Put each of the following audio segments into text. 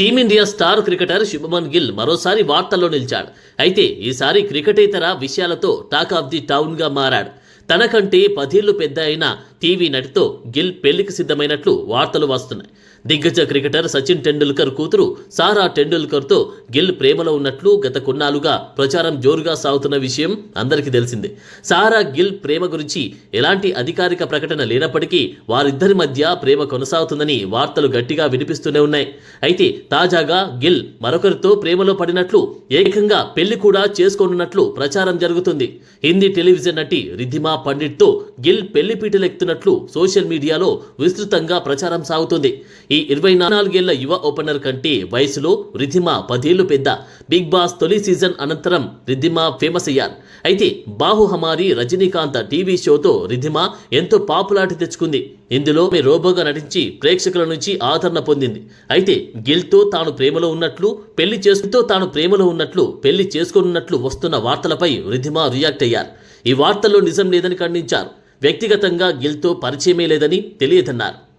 Team India star cricketer Shubman Gill మరోసారి వార్తల్లో నిలిచాడు. అయితే ఈసారి క్రికెటేతర విషయాలతో టాక్ ఆఫ్ ది టౌన్గా మారాడు. తనకంటే పదేళ్ళు పెద్ద అయిన టీవీ నటితో గిల్ పెళ్ళికి సిద్ధమైనట్లు వార్తలు వస్తున్నాయి. దిగ్గజ క్రికెటర్ సచిన్ టెండూల్కర్ కూతురు సారా టెండూల్కర్తో గిల్ ప్రేమలో ఉన్నట్లు గత కొన్నాళ్ళుగా ప్రచారం జోరుగా సాగుతున్న విషయం అందరికీ తెలిసిందే. సారా గిల్ ప్రేమ గురించి ఎలాంటి అధికారిక ప్రకటన లేనప్పటికీ వారిద్దరి మధ్య ప్రేమ కొనసాగుతుందని వార్తలు గట్టిగా వినిపిస్తూనే ఉన్నాయి. అయితే తాజాగా గిల్ మరొకరితో ప్రేమలో పడినట్లు ఏకంగా పెళ్ళి కూడా చేసుకోనున్నట్లు ప్రచారం జరుగుతుంది. హిందీ టెలివిజన్ నటి రిద్ధిమా పండిట్తో గిల్ పెళ్ళి చేస్తున్నట్లు సోషల్ మీడియాలో విస్తృతంగా ప్రచారం సాగుతుంది. ఈ ఇరవై నాలుగేళ్ళ యువ ఓపెనర్ కంటే వయసులో రిధిమ పదేళ్ళు పెద్ద బిగ్ బాస్ తొలి సీజన్ అనంతరం రిధిమ ఫేమస్ అయ్యారు. అయితే బాహు హమారి రజనీకాంత్ టీవీ షోతో రిధిమ ఎంతో పాపులారిటీ తెచ్చుకుంది. ఇందులో మీ రోబోగా నటించి ప్రేక్షకుల నుంచి ఆదరణ పొందింది. అయితే గిల్తో తాను ప్రేమలో ఉన్నట్లు పెళ్ళి చేసుకుంటూ తాను ప్రేమలో ఉన్నట్లు పెళ్ళి చేసుకోనున్నట్లు వస్తున్న వార్తలపై రిధిమ రియాక్ట్ అయ్యారు. ఈ వార్తల్లో నిజం లేదని ఖండించారు. వ్యక్తిగతంగా గిల్తో పరిచయమే లేదని తెలియదన్నారు.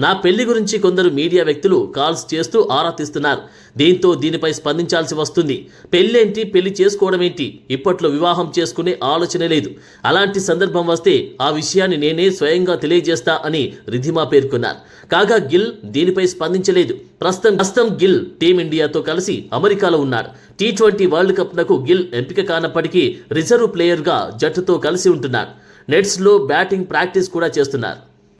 నా పెళ్ళి గురించి కొందరు మీడియా వ్యక్తులు కాల్స్ చేస్తూ ఆరా తీస్తున్నారు. దీంతో దీనిపై స్పందించాల్సి వస్తుంది. పెళ్ళేంటి? పెళ్ళి చేసుకోవడం ఏంటి ఇప్పట్లో వివాహం చేసుకునే ఆలోచనే లేదు. అలాంటి సందర్భం వస్తే ఆ విషయాన్ని నేనే స్వయంగా తెలియజేస్తా అని రిధిమా పేర్కొన్నారు. కాగా గిల్ దీనిపై స్పందించలేదు. ప్రస్తుతం ప్రస్తుతం గిల్ టీమిండియాతో కలిసి అమెరికాలో ఉన్నాడు టీ ట్వంటీ వరల్డ్ కప్నకు గిల్ ఎంపిక కానప్పటికీ రిజర్వ్ ప్లేయర్గా జట్టుతో కలిసి ఉంటున్నాడు నెట్స్లో బ్యాటింగ్ ప్రాక్టీస్ కూడా చేస్తున్నారు.